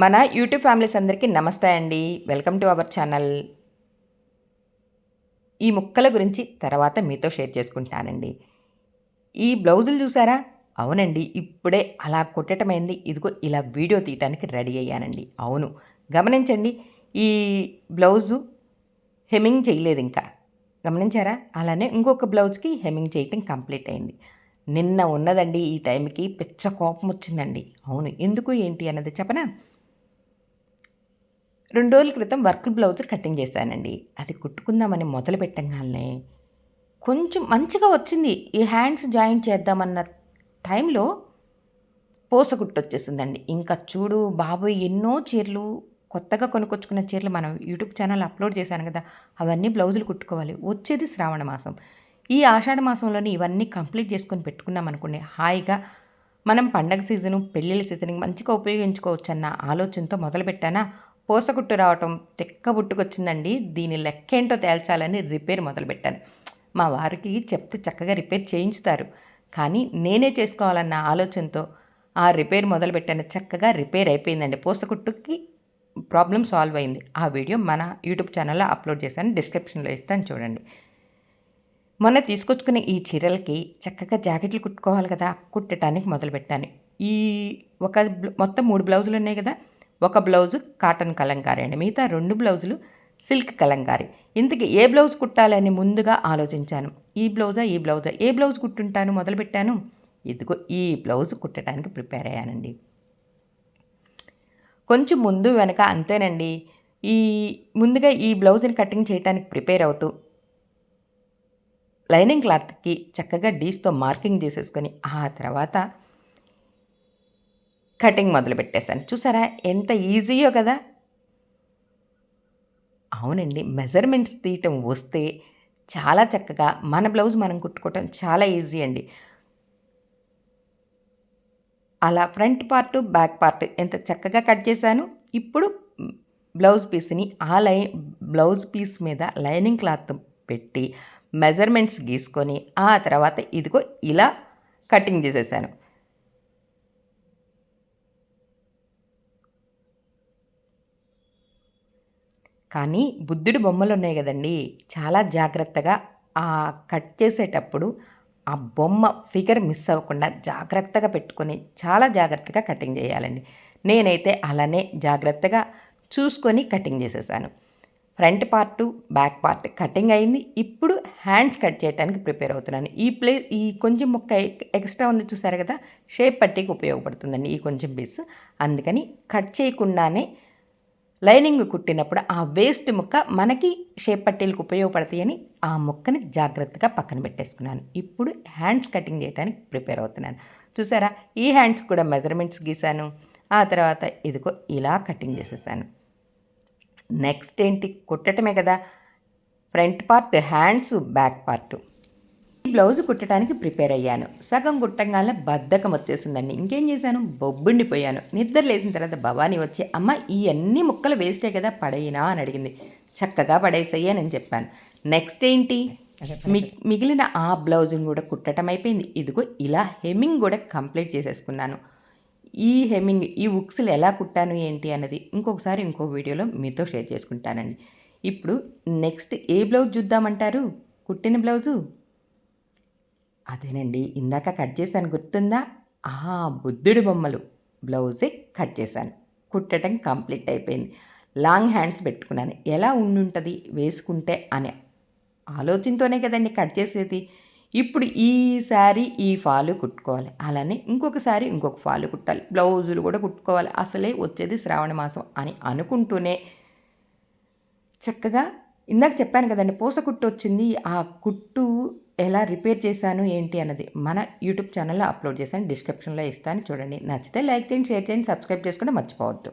మన YouTube families అందరికీ నమస్తే అండి. Welcome to our channel. ఈ ముక్కల గురించి తర్వాత మీతో షేర్ చేసుకుంటానండి. ఈ బ్లౌజులు చూసారా? అవునండి ఇప్పుడే అలా కొట్టటమైంది. ఇదిగో ఇలా వీడియో తీయటానికి రెడీ అయ్యానండి. అవును గమనించండి ఈ బ్లౌజు హెమ్మింగ్ చేయలేదు ఇంకా గమనించారా? అలానే ఇంకొక బ్లౌజ్కి హెమ్మింగ్ చేయటం కంప్లీట్ అయింది. నిన్న ఉన్నదండి ఈ టైంకి పిచ్చ కోపం వచ్చిందండి అవును ఎందుకు ఏంటి అన్నది చెప్పనా? రెండు రోజుల క్రితం వర్క్ బ్లౌజ్ కటింగ్ చేశానండి. అది కుట్టుకుందామని మొదలు పెట్టంగానే కొంచెం మంచిగా వచ్చింది. ఈ హ్యాండ్స్ జాయింట్ చేద్దామన్న టైంలో పూస కుట్టు వచ్చేసిందండి. ఇంకా చూడు బాబోయ్ ఎన్నో చీరలు కొత్తగా కొనుక్కొచ్చుకున్న చీరలు మనం యూట్యూబ్ ఛానల్ అప్లోడ్ చేశాను కదా అవన్నీ బ్లౌజులు కుట్టుకోవాలి. వచ్చేది శ్రావణ మాసం. ఈ ఆషాఢ మాసంలోనే ఇవన్నీ కంప్లీట్ చేసుకొని పెట్టుకున్నాం అనుకోండి హాయిగా మనం పండగ సీజను పెళ్ళిళ్ళ సీజన్ మంచిగా ఉపయోగించుకోవచ్చు అన్న ఆలోచనతో మొదలుపెట్టానా? పూసగుట్టు రావటం తెక్క బుట్టుకొచ్చిందండి. దీని లెక్కేంటో తేల్చాలని రిపేర్ మొదలుపెట్టాను. మా వారికి చెప్తే చక్కగా రిపేర్ చేయించుతారు. కానీ నేనే చేసుకోవాలన్న ఆలోచనతో ఆ రిపేర్ మొదలుపెట్టాను. చక్కగా రిపేర్ అయిపోయిందండి. పూసకుట్టుకి ప్రాబ్లం సాల్వ్ అయింది. ఆ వీడియో మన యూట్యూబ్ ఛానల్లో అప్లోడ్ చేశాను. డిస్క్రిప్షన్లో ఇస్తాను చూడండి. మొన్న తీసుకొచ్చుకున్న ఈ చీరలకి చక్కగా జాకెట్లు కుట్టుకోవాలి కదా. కుట్టడానికి మొదలుపెట్టాను. ఈ ఒక మొత్తం మూడు బ్లౌజులు ఉన్నాయి కదా. ఒక బ్లౌజు కాటన్ కలంకారీ అండి. మిగతా రెండు బ్లౌజులు సిల్క్ కలంకారీ. ఇంతకీ ఏ బ్లౌజ్ కుట్టాలని ముందుగా ఆలోచించాను. ఈ బ్లౌజా ఈ బ్లౌజా? ఏ బ్లౌజ్ కుట్టుంటాను? మొదలుపెట్టాను ఇదిగో ఈ బ్లౌజ్ కుట్టడానికి ప్రిపేర్ అయ్యానండి. కొంచెం ముందు వెనక అంతేనండి. ఈ ముందుగా ఈ బ్లౌజ్ని కటింగ్ చేయడానికి ప్రిపేర్ అవుతూ లైనింగ్ క్లాత్కి చక్కగా డీస్తో మార్కింగ్ చేసేసుకొని ఆ తర్వాత కటింగ్ మొదలు పెట్టేశాను. చూసారా? ఎంత ఈజీయో కదా? అవునండి. మెజర్మెంట్స్ తీయటం వస్తే చాలా చక్కగా మన బ్లౌజ్ మనం కుట్టుకోవటం చాలా ఈజీ అండి. అలా ఫ్రంట్ పార్ట్ బ్యాక్ పార్ట్ ఎంత చక్కగా కట్ చేశాను. ఇప్పుడు బ్లౌజ్ పీస్ని ఆ లై బ్లౌజ్ పీస్ మీద లైనింగ్ క్లాత్ పెట్టి మెజర్మెంట్స్ గీసుకొని ఆ తర్వాత ఇదిగో ఇలా కటింగ్ చేసేసాను. కానీ బుద్ధుడి బొమ్మలు ఉన్నాయి కదండి. చాలా జాగ్రత్తగా ఆ కట్ చేసేటప్పుడు ఆ బొమ్మ ఫిగర్ మిస్ అవ్వకుండా జాగ్రత్తగా పెట్టుకొని చాలా జాగ్రత్తగా కటింగ్ చేయాలండి. నేనైతే అలానే జాగ్రత్తగా చూసుకొని కటింగ్ చేసేసాను. Front part back part cutting అయింది. ఇప్పుడు హ్యాండ్స్ కట్ చేయడానికి ప్రిపేర్ అవుతున్నాను. ఈ ప్లే ఈ కొంచెం ముక్క ఎక్స్ట్రా ఉంది చూసారు కదా షేప్ పట్టేకి ఉపయోగపడుతుందండి ఈ కొంచెం పీస్. అందుకని కట్ చేయకుండానే లైనింగ్ కుట్టినప్పుడు ఆ వేస్ట్ ముక్క మనకి షేప్ పట్టీలకు ఉపయోగపడతాయని ఆ ముక్కని జాగ్రత్తగా పక్కన పెట్టేసుకున్నాను. ఇప్పుడు హ్యాండ్స్ కటింగ్ చేయడానికి ప్రిపేర్ అవుతున్నాను. చూసారా? ఈ హ్యాండ్స్ కూడా మెజర్మెంట్స్ గీశాను. ఆ తర్వాత ఇదిగో ఇలా కటింగ్ చేసేసాను. నెక్స్ట్ ఏంటి? కుట్టటమే కదా. Front part hands back part. Blouse కుట్టడానికి prepare అయ్యాను. సగం కుట్టంగానే బద్ధకం వచ్చేసిందండి. ఇంకేం చేశాను? బొబ్బుండిపోయాను. నిద్ర లేచిన తర్వాత భవానీ వచ్చి అమ్మ ఈ అన్ని ముక్కలు వేస్టే కదా పడేయినా? అని అడిగింది. చక్కగా పడేసయ్యా నేను చెప్పాను. నెక్స్ట్ ఏంటి? మిగిలిన ఆ బ్లౌజ్ని కూడా కుట్టడం అయిపోయింది. ఇదిగో ఇలా హెమ్మింగ్ కూడా కంప్లీట్ చేసేసుకున్నాను. ఈ హెమ్మింగ్ ఈ ఉక్స్లు ఎలా కుట్టాను ఏంటి అన్నది ఇంకొకసారి ఇంకో వీడియోలో మీతో షేర్ చేసుకుంటానండి. ఇప్పుడు నెక్స్ట్ ఏ బ్లౌజ్ చూద్దామంటారు? కుట్టిన బ్లౌజు? అదేనండి. ఇందాక కట్ చేశాను గుర్తుందా? ఆ బుద్ధుడి బొమ్మలు. బ్లౌజే కట్ చేశాను. కుట్టడం కంప్లీట్ అయిపోయింది. లాంగ్ హ్యాండ్స్ పెట్టుకున్నాను. ఎలా ఉండుంటుంది? వేసుకుంటే అనే ఆలోచనతోనే కదండి కట్ చేసేది. ఇప్పుడు ఈ శారీ ఈ ఫాలు కుట్టుకోవాలి. అలానే ఇంకొకసారి ఇంకొక ఫాలు కుట్టాలి. బ్లౌజులు కూడా కుట్టుకోవాలి. అసలే వచ్చేది శ్రావణ మాసం అని అనుకుంటూనే చక్కగా ఇందాక చెప్పాను కదండి పూస కుట్టు వచ్చింది. ఆ కుట్టు ఎలా రిపేర్ చేశాను ఏంటి అన్నది మన యూట్యూబ్ ఛానల్లో అప్లోడ్ చేశాను డిస్క్రిప్షన్లో ఇస్తాను. చూడండి నచ్చితే లైక్ చేయండి షేర్ చేయండి సబ్స్క్రైబ్ చేసుకుంటే మర్చిపోవద్దు.